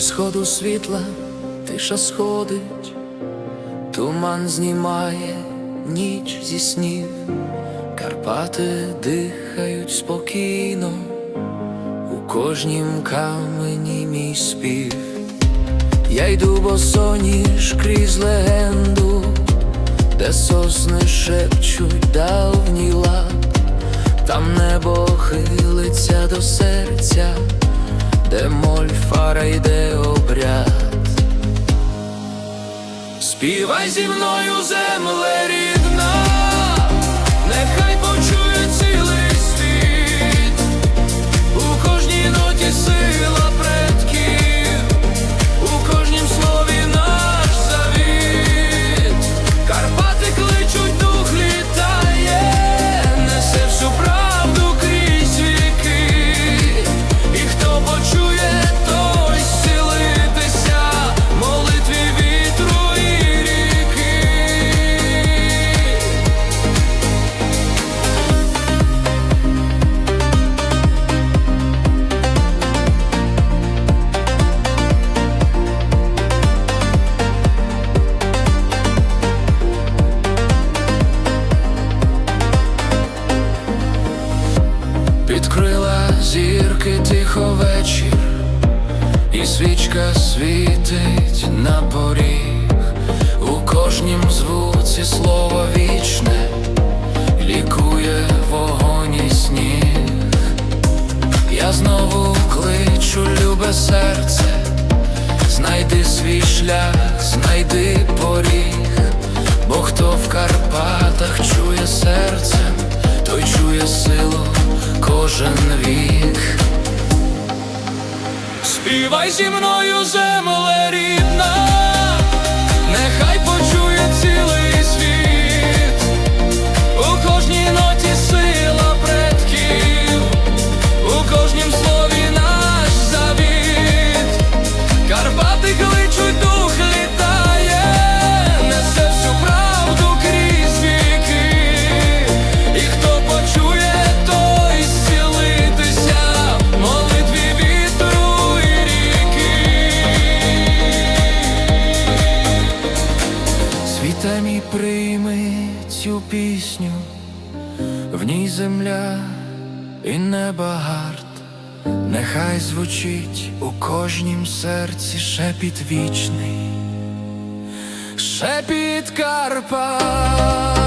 сходу світла тиша сходить, туман знімає ніч зі снів, Карпати дихають спокійно, у кожнім камені мій спів. Я йду босоніж крізь легенду, де сосни шепчуть давній лад, там небо хилиться до серця, де моль фара йде Співай зі мною, земле рідна, нехай почує цілий світ, у кожній ноті сила предків, у кожнім слові наш завіт, Карпати кличуть, вечір, і свічка світить на поріг, у кожнім звуці слово вічне, лікує вогонь і сніг. Я знову кличу, любе серце, знайди свій шлях, знайди поріг, бо хто в Карпатах чує серцем, той чує силу кожен вік. Співай зі мною, земле рідна, нехай почує цілий Прийми цю пісню, в ній земля і неба гард. Нехай звучить у кожнім серці шепіт вічний, шепіт Карпат.